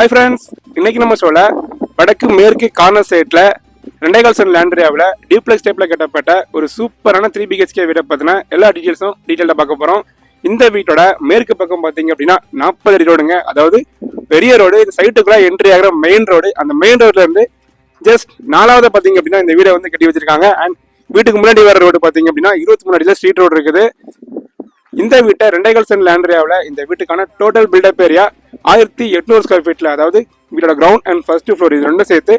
Hi friends இன்னைக்கு நம்ம சொல்ல வடக்கு மேற்கு கார்னர் சைட்ல ரெண்டே கால் சென்ட் லேண்ட் ஏரியாவில் டியூப்ளெக்ஸ் டைப்பில் கட்டப்பட்ட ஒரு சூப்பரான த்ரீ பிஹெச்கே வீடை பார்த்தினா எல்லா டீட்டெயில்ஸும் டீட்டெயிலாக பார்க்க போகிறோம் இந்த வீட்டோட மேற்கு பக்கம் பார்த்தீங்க அப்படின்னா நாற்பது அடி ரோடுங்க அதாவது பெரிய ரோடு இந்த சைட்டுக்குள்ளே என்ட்ரி ஆகிற மெயின் ரோடு அந்த மெயின் ரோட்லேருந்து ஜஸ்ட் நாலாவது பார்த்தீங்க அப்படின்னா இந்த வீடை வந்து கட்டி வச்சிருக்காங்க. அண்ட் வீட்டுக்கு முன்னாடி வர ரோடு பார்த்தீங்க அப்படின்னா இருபத்தி மூணு அடியில் ஸ்ட்ரீட் ரோடு இருக்குது. இந்த வீட்டை ரெண்டேகால் சென்ட் லேண்ட் ஏரியாவில் இந்த வீட்டுக்கான டோட்டல் பில்டப் ஏரியா ஆயிரத்தி எட்நூறு ஸ்கொயர் ஃபீட்ல அதாவது வீட்டோட கிரவுண்ட் அண்ட் ஃபர்ஸ்ட் ஃப்ளோர் இது ரெண்டும் சேர்த்து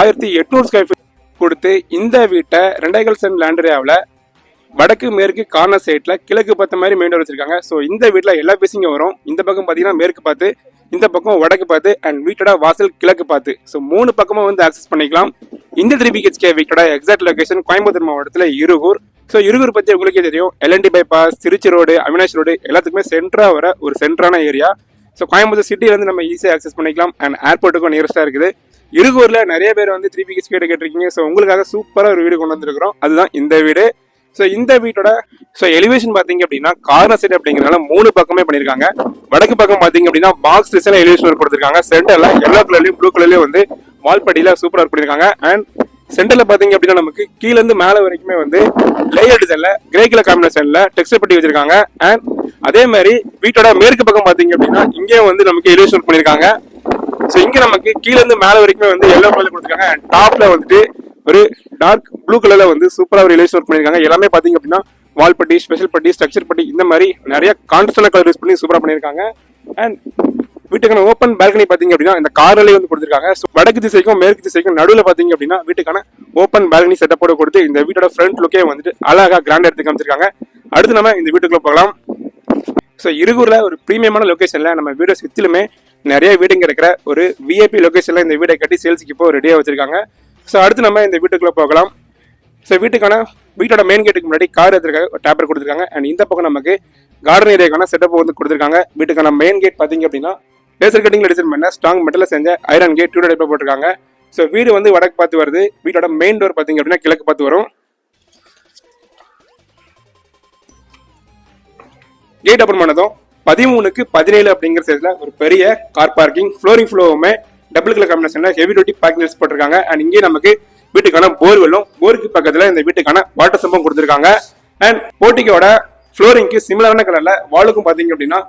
ஆயிரத்தி எட்நூறு ஸ்கொயர் ஃபீட் கொடுத்து இந்த வீட்டை ரெண்டேகால் சென்ட் லேண்ட் ஏரியாவில் வடக்கு மேற்கு கார்னர் சைட்ல கிழக்கு பார்த்த மாதிரி மெயின் வச்சிருக்காங்க. ஸோ இந்த வீட்டில் எல்லா பேசிங்க வரும். இந்த பக்கம் பார்த்தீங்கன்னா மேற்கு பார்த்து இந்த பக்கம் வடக்கு பார்த்து அண்ட் வீட்டோட வாசல் கிழக்கு பார்த்து. ஸோ மூணு பக்கமும் வந்து ஆக்சஸ் பண்ணிக்கலாம். இந்த த்ரீ பிஹெச்கே வீட்டோட எக்ஸாக்ட் லொகேஷன் கோயம்புத்தூர் மாவட்டத்தில் இருகூர். ஸோ இருகூர் பற்றி உங்களுக்கே தெரியும். LNT bypass Trichy road Avinash road எல்லாத்துக்குமே சென்டராக வர ஒரு சென்டரான ஏரியா ஸோ கோயம்புத்தூர் சிட்டிலேருந்து நம்ம ஈஸியாக ஆக்சஸ் பண்ணிக்கலாம். அண்ட் ஏர்போர்ட்டுக்கும் நியரஸ்டாக இருக்குது. இருகூரில் நிறைய பேர் வந்து த்ரீ பிஹெச்கே வீடு கேட்டிருக்கீங்க. ஸோ உங்களுக்காக சூப்பராக ஒரு வீடு கொண்டு வந்திருக்கிறோம். அதுதான் இந்த வீடு. ஸோ இந்த வீட்டோட ஸோ எலிவேஷன் பார்த்தீங்க அப்படின்னா கார்னர் சைடு அப்படிங்கிறனால மூணு பக்கமே பண்ணியிருக்காங்க. வடக்கு பக்கம் பார்த்தீங்க அப்படின்னா பாக்ஸ் டிசைன் எலிவேஷன் கொடுத்துருக்காங்க. சென்டரில் எல்லோ கலர்லயும் ப்ளூ கலர்லேயும் வந்து வால்பட்டியில சூப்பராக பண்ணியிருக்காங்க. அண்ட் சென்டர்ல பாத்தீங்க அப்படின்னா நமக்கு கீழ இருந்து மேல வரைக்குமே வந்து லேயர் டிசைன்ல கிரே கலர் காம்பினேஷன்ல டெக்ஸ்டர் பட்டி வச்சிருக்காங்க. அண்ட் அதே மாதிரி வீட்டோட மேற்கு பக்கம் பாத்தீங்க அப்படின்னா இங்கேயும் வந்து நமக்கு எலிவேஷன் பண்ணியிருக்காங்க ஸோ இங்க நமக்கு கீழ இருந்து மேல வரைக்குமே வந்து எல்லோ கலர் கொடுத்துருக்காங்க. அண்ட் டாப்ல வந்துட்டு ஒரு டார்க் ப்ளூ கலர்ல வந்து சூப்பரா ஒரு எலிவேஷன் பண்ணியிருக்காங்க எல்லாமே பாத்தீங்க அப்படின்னா வால் பட்டி ஸ்பெஷல் பட்டி ஸ்ட்ரக்சர் பட்டி இந்த மாதிரி நிறைய கான்ட்ரஸ்டான கலர் யூஸ் பண்ணி சூப்பரா பண்ணியிருக்காங்க அண்ட் வீட்டுக்கான ஓப்பன் பால்கனி பாத்தீங்க அப்படின்னா இந்த கார்லயே வந்து கொடுத்துருக்காங்க. ஸோ வடக்கு திசைக்கும் மேற்கு திசைக்கும் நடுவில் பாத்தீங்க அப்படின்னா வீட்டுக்கான ஓப்பன் பால்கனி செட்டப்போட கொடுத்து இந்த வீட்டோட ஃப்ரண்ட் லுக்கே வந்துட்டு அழகா கிராண்ட் எடுத்து காமிச்சிருக்காங்க. அடுத்து நம்ம இந்த வீட்டுக்குள்ள போகலாம். ஸோ இருகூரில் ஒரு ப்ரீமியமான லொக்கேஷனில் நம்ம வீடு சுற்றிலுமே நிறைய வீடுங்க இருக்கிற ஒரு விஐபி லொக்கேஷனில் இந்த வீடை கட்டி சேல்ஸுக்கு இப்போ ரெடியாக வச்சுருக்காங்க. ஸோ அடுத்து நம்ம இந்த வீட்டுக்குள்ளே போகலாம். ஸோ வீட்டுக்கான வீட்டோட மெயின் கேட்டுக்கு முன்னாடி கார் எடுத்துருக்காங்க டேப்பர் கொடுத்துருக்காங்க. அண்ட் இந்த பக்கம் நமக்கு கார்டன் ஏரியாக்கான செட்டப் வந்து கொடுத்துருக்காங்க. வீட்டுக்கான மெயின் கேட் பார்த்தீங்க அப்படின்னா லேசர் கட்டிங்ல டிசைன் பண்ண ஸ்ட்ராங் மெட்டல செஞ்ச ஐரன் கேட் டூ டைப்ல போட்டிருக்காங்க. ஸோ வீடு வந்து வடக்கு பார்த்து வருது. வீட்டோட மெயின் டோர் பார்த்தீங்க அப்படின்னா கிழக்கு பார்த்து வரும். கேட் ஓப்பன் பண்ணதும் பதிமூணுக்கு பதினேழு அப்படிங்கிற சைஸ்ல ஒரு பெரிய கார் பார்க்கிங் ஃப்ளோரிங் ஃப்ளோவுமே டபுள் கலர் காம்பினேஷன்ல ஹெவி டியூட்டி பார்க்கிங் போட்டிருக்காங்க. அண்ட் இங்கே நமக்கு வீட்டுக்கான போர்வெல்லும் போருக்கு பக்கத்துல இந்த வீட்டுக்கான வாட்டர் சம்பம் கொடுத்துருக்காங்க. அண்ட் போட்டிக்கோட ஃப்ளோரிங்க்கு சிமிலரான கலர்ல வாலுக்கும் பாத்தீங்க அப்படின்னா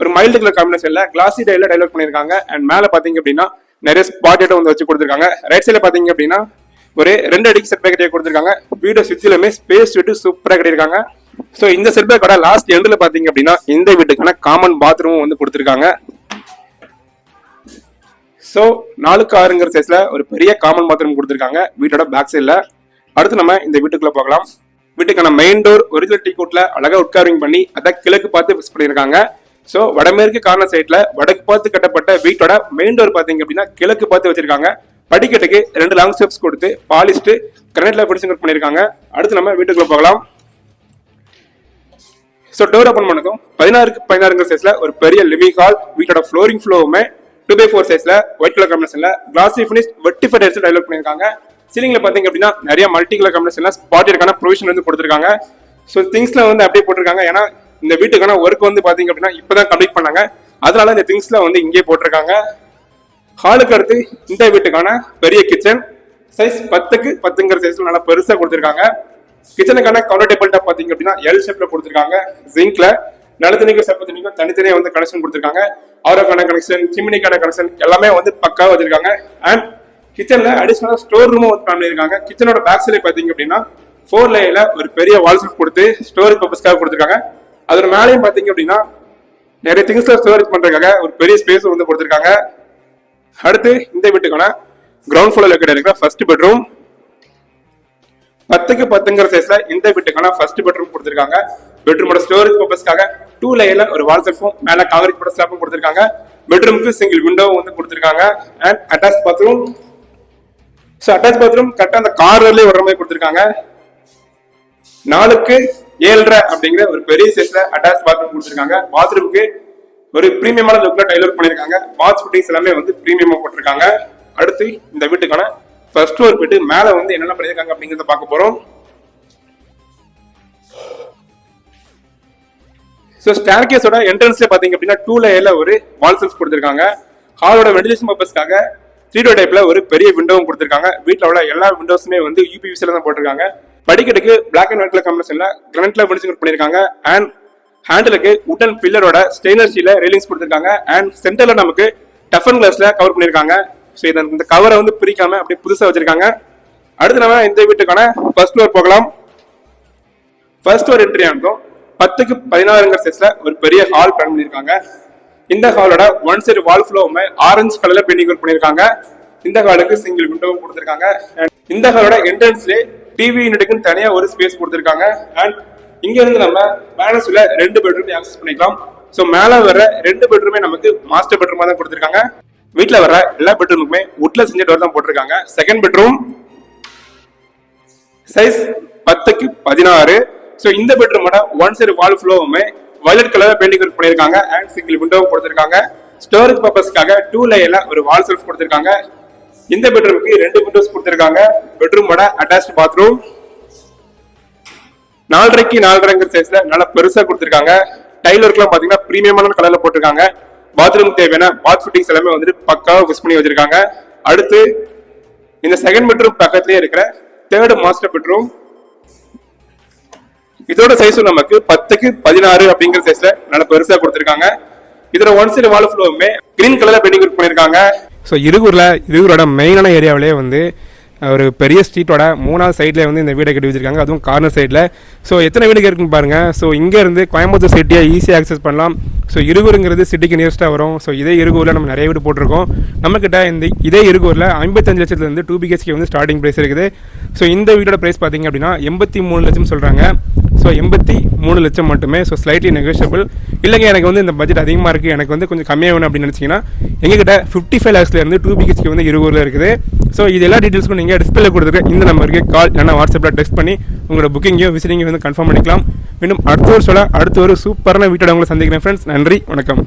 ஒரு மைல்டு கலர் காம்பினேஷன்ல கிளாசி டைல டைலர் பண்ணிருக்காங்க அண்ட் மேல பாத்தீங்க அப்படின்னா நிறைய ஸ்பாட் வந்து வச்சு கொடுத்துருக்காங்க. ரைட் சைடுல பாத்தீங்க அப்படின்னா ஒரு ரெண்டு அடிக்கு செட் பேக்கெட் கொடுத்துருக்காங்க. வீடு சுத்திலுமே ஸ்பேஸ் விட்டு சூப்பரா கட்டியிருக்காங்க. ஸோ இந்த செட் பேக்கோட லாஸ்ட் எண்ட்ல பாத்தீங்க அப்படின்னா இந்த வீட்டுக்கான காமன் பாத்ரூமும் வந்து கொடுத்துருக்காங்க. ஸோ நாலுக்கு ஆறுங்கிற சைஸ்ல ஒரு பெரிய காமன் பாத்ரூம் கொடுத்துருக்காங்க வீட்டோட பேக் சைடில் அடுத்து நம்ம இந்த வீட்டுக்குள்ள போகலாம். வீட்டுக்கான மெயின் டோர் ஒரிஜினல் டீ கோட்ல அழகா உட்காரிங் பண்ணி அதை கிழக்கு பார்த்து ஃபிக்ஸ் பண்ணியிருக்காங்க. ஸோ வடமேற்கு கார்னர் சைட்ல வடக்கு பார்த்து கட்டப்பட்ட வீட்டோட மெயின் டோர் பார்த்தீங்க அப்படின்னா கிழக்கு பார்த்து வச்சிருக்காங்க. படிக்கட்டுக்கு ரெண்டு லாங் ஸ்டெப்ஸ் கொடுத்து பாலிஸ்ட் கிரனைட்ல பிடிச்சு பண்ணியிருக்காங்க. அடுத்து நம்ம வீட்டுக்குள்ள போகலாம். ஸோ டோர் ஓப்பன் பண்ணதும் பதினாறுக்கு பதினாறுங்கிற சைஸ்ல ஒரு பெரிய லிவிங் ஹால் வீட்டோட ஃப்ளோரிங் ஃப்ளோவுமே டூ பை ஃபோர் சைஸ்ல ஒயிட் கலர் காம்பினேஷன்ல கிளாசி ஃபினிஷ் வெட்டிஃபைட் ஹெட்ஸ் டெவலப் பண்ணியிருக்காங்க. சீலிங்ல பாத்தீங்க அப்படின்னா நிறைய மல்டி கலர் காம்பினேஷன்ல ஸ்பாட்டிற்கான ப்ரொவிஷன் வந்து கொடுத்துருக்காங்க. ஸோ திங்ஸ்ல வந்து அப்படியே போட்டிருக்காங்க. ஏன்னா இந்த வீட்டுக்கான ஒர்க் வந்து பாத்தீங்க அப்படின்னா இப்பதான் கம்ப்ளீட் பண்ணாங்க. அதனால இந்த திங்ஸ்ல வந்து இங்கே போட்டிருக்காங்க. ஹாலுக்கு அடுத்து இந்த வீட்டுக்கான பெரிய கிச்சன் சைஸ் பத்துக்கு பத்துங்கிற சைஸ்ல நல்லா பெருசா கொடுத்துருக்காங்க. கிச்சனுக்கான கவுண்டர் டேபிள் டாப் பாத்தீங்க அப்படின்னா எல் ஷேப்ல கொடுத்துருக்காங்க. ஜிங்க்ல நல்ல தண்ணிக்கும் செப்ப தண்ணிக்கும் தனித்தனியா வந்து கனெக்ஷன் கொடுத்துருக்காங்க. ஆரோக்கான கனெக்ஷன் சிம்னிக்கான கனெக்ஷன் எல்லாமே வந்து பக்காவாக வச்சிருக்காங்க. அண்ட் கிச்சன்ல அடிஷனலா ஸ்டோர் ரூமும் வந்து பிளான் கிச்சனோட பேக் சைடு பாத்தீங்க அப்படின்னா ஃபோர் லேயர்ல ஒரு பெரிய வால்ஸ் கொடுத்து ஸ்டோரேஜ் பர்பஸ்க்காக கொடுத்துருக்காங்க. அதோட மேலேயும் பார்த்தீங்க அப்படின்னா நிறைய திங்ஸ்ல ஸ்டோரேஜ் பண்றதுக்காக ஒரு பெரிய ஸ்பேஸ் வந்து கொடுத்துருக்காங்க. அடுத்து இந்த வீட்டுக்கான கிரவுண்ட் ஃப்ளோர்ல இருக்கிற ஃபர்ஸ்ட் பெட்ரூம் பத்துக்கு பத்துங்கிற சைஸ்ல இந்த வீட்டுக்கான ஃபர்ஸ்ட் பெட்ரூம் கொடுத்துருக்காங்க. பெட்ரூமோட ஸ்டோரேஜ் பர்பஸ்க்காக டூ லேயர்ல ஒரு வால் செல்ஃபும் மேல காங்கிரீட் போட ஸ்லாப்பும் கொடுத்துருக்காங்க. பெட்ரூமுக்கு சிங்கிள் விண்டோவும் வந்து கொடுத்துருக்காங்க. And attach bathroom so attach bathroom கரெக்டாக அந்த கார்லயே வர்ற மாதிரி கொடுத்துருக்காங்க. நாலுக்கு ஏழ்ரை அப்படிங்கிற ஒரு பெரிய சைஸ்ல அட்டாச் பாத்ரூம் கொடுத்துருக்காங்க. பாத்ரூமுக்கு ஒரு பிரீமியமான லுக்ல டைலர் பண்ணியிருக்காங்க. பாத் ஃபிட்டிங்ஸ் எல்லாமே வந்து பிரீமியமா போட்டிருக்காங்க. அடுத்து இந்த வீட்டுக்கான ஃபர்ஸ்ட் ஃப்ளோர் போயிட்டு மேல வந்து என்னென்ன பண்ணியிருக்காங்க அப்படிங்கிறத பார்க்க போறோம். ஸோ ஸ்டேர் கேஸோட என்ட்ரன்ஸ்ல பாத்தீங்க அப்படின்னா டூ லேயர்ல ஒரு வால் செல்ஸ் கொடுத்துருக்காங்க. ஹாலோட வெண்டிலேஷன் பர்பஸ்க்காக த்ரீ டோ டைப்ல ஒரு பெரிய விண்டோவும் கொடுத்துருக்காங்க. வீட்டில் உள்ள எல்லா விண்டோஸுமே வந்து யூபிவிசில தான் போட்டிருக்காங்க. படிக்கட்டுக்கு பிளாக் அண்ட் ஒயிட்ல காம்பினேஷன்ல கிரனட்ல ஃபினிஷிங் பண்ணிருக்காங்க. அண்ட் ஹேண்டிலுக்கு உட்டன் பில்லரோட ஸ்டெயின்லெஸ் ஸ்டீல ரெயிலிங்ஸ் கொடுத்துருக்காங்க. அண்ட் சென்டர்ல நமக்கு டஃபன் கிளாஸ்ல கவர் பண்ணிருக்காங்க. ஸோ இதை இந்த கவரை வந்து பிரிக்காம அப்படியே புதுசா வச்சிருக்காங்க. அடுத்து நம்ம இந்த வீட்டுக்கான ஃபர்ஸ்ட் ஃப்ளோர் போகலாம். ஃபர்ஸ்ட் ஃப்ளோர் என்ட்ரி ஆனதும் பத்துக்கு பதினாறுங்கிற சைஸ்ல ஒரு பெரிய ஹால் பிளான் பண்ணியிருக்காங்க இந்த ஹாலோட ஒன் சைடு வால் ஃப்ளோவுமே ஆரஞ்சு கலர்ல பெயிண்டிங் பண்ணியிருக்காங்க இந்த ஹாலுக்கு சிங்கிள் விண்டோவும் கொடுத்துருக்காங்க. இந்த ஹாலோட என்ட்ரன்ஸ்லேயே டிவி யூனிட்டுக்குன்னு தனியா ஒரு ஸ்பேஸ் கொடுத்துருக்காங்க. அண்ட் இங்க இருந்து நம்ம பேலன்ஸ்ல ரெண்டு பெட்ரூம் ஆக்சஸ் பண்ணிக்கலாம். ஸோ மேல வர ரெண்டு பெட்ரூமே நமக்கு மாஸ்டர் பெட்ரூமா தான் கொடுத்துருக்காங்க. வீட்டில் வர எல்லா பெட்ரூமுக்குமே உட்ல செஞ்ச டோர் தான் போட்டிருக்காங்க. செகண்ட் பெட்ரூம் சைஸ் பத்துக்கு பதினாறு. ஸோ இந்த பெட்ரூமோட ஒன் சைடு வால் ஃப்ளோவுமே வயலட் கலர் பெயிண்டிங் ஒர்க் பண்ணியிருக்காங்க. அண்ட் சிங்கிள் விண்டோவும் கொடுத்துருக்காங்க. ஸ்டோரேஜ் பர்பஸ்க்காக டூ லேயர்ல ஒரு வால் செல்ஃப் கொடுத்துருக்காங்க. இந்த பெட்ரூமுக்கு ரெண்டு விண்டோஸ் கொடுத்துருக்காங்க. பெட்ரூமோட அட்டாச் பாத்ரூம் நாலரைக்கு நாலரைங்கிற சைஸ்ல நல்லா பெருசா கொடுத்துருக்காங்க. டைல் ஒர்க்லாம் பாத்தீங்கன்னா பிரீமியமான கலர்ல போட்டிருக்காங்க. பாத்ரூமுக்கு தேவையான பாத் ஃபிட்டிங்ஸ் எல்லாமே வந்துட்டு பக்காவாக ஃபிக்ஸ் பண்ணி வச்சிருக்காங்க. அடுத்து இந்த செகண்ட் பெட்ரூம் பக்கத்துலயே இருக்கிற தேர்டு மாஸ்டர் பெட்ரூம் இதோட சைஸும் நமக்கு பத்துக்கு பதினாறு அப்படிங்கிற சைஸ்ல நல்லா பெருசா கொடுத்துருக்காங்க. இதோட ஒன் சைடு வால் ஃபுல்லோவுமே கிரீன் கலர்ல பெயிண்டிங் ஒர்க் பண்ணிருக்காங்க. ஸோ இருகூரில் இருகூரோட மெயினான ஏரியாவிலே வந்து ஒரு பெரிய ஸ்ட்ரீட்டோட மூணாவது சைடில் வந்து இந்த வீடை கட்டி வச்சிருக்காங்க. அதுவும் கார்னர் சைடில் ஸோ எத்தனை வீடுகள் இருக்குன்னு பாருங்கள் ஸோ இங்கேருந்து கோயம்புத்தூர் சிட்டியை ஈஸியாக ஆக்சஸ் பண்ணலாம். ஸோ இருகூருங்கிறது சிட்டிக்கு நியரஸ்ட்டாக வரும். ஸோ இதே இருகூரில் நம்ம நிறைய வீடு போட்டிருக்கோம். நம்மக்கிட்ட இந்த இதே இருகூரில் ஐம்பத்தஞ்சு லட்சத்துலேருந்து டூ பிஹெச்கே வந்து ஸ்டார்டிங் ப்ரைஸ் இருக்குது. ஸோ இந்த வீடோட ப்ரைஸ் பார்த்தீங்க அப்படின்னா எண்பத்தி மூணு லட்சம் சொல்கிறாங்க ஸோ எண்பத்தி மூணு லட்சம் மட்டுமே ஸோ ஸ்லைட்லி நெகோஷியபிள் இல்லைங்க எனக்கு வந்து இந்த பட்ஜெட் அதிகமாக இருக்குது எனக்கு வந்து கொஞ்சம் கம்மியாக வேணும் அப்படின்னு நினச்சிங்கன்னா எங்ககிட்ட ஃபிஃப்டி ஃபைவ் லேக்ஸ்லேருந்து டூ பிஹெச்கே வந்து இருபூரில் இருக்குது. ஸோ இது எல்லா டீட்டெயில்ஸ்க்கும் நீங்கள் டிஸ்பிளே கொடுத்துருக்க இந்த நம்பருக்கு கால் இல்லைனா வாட்ஸ்அப்பில் டெக்ஸ்ட் பண்ணி உங்களோட புக்கிங்கையும் விசிட்டிங்கையும் வந்து கன்ஃபார்ம் பண்ணிக்கலாம். இன்னும் அடுத்த ஒரு சொல்ல அடுத்த ஒரு சூப்பரான வீட்டோட உங்களை சந்திக்கிறேன் ஃப்ரெண்ட்ஸ் நன்றி வணக்கம்.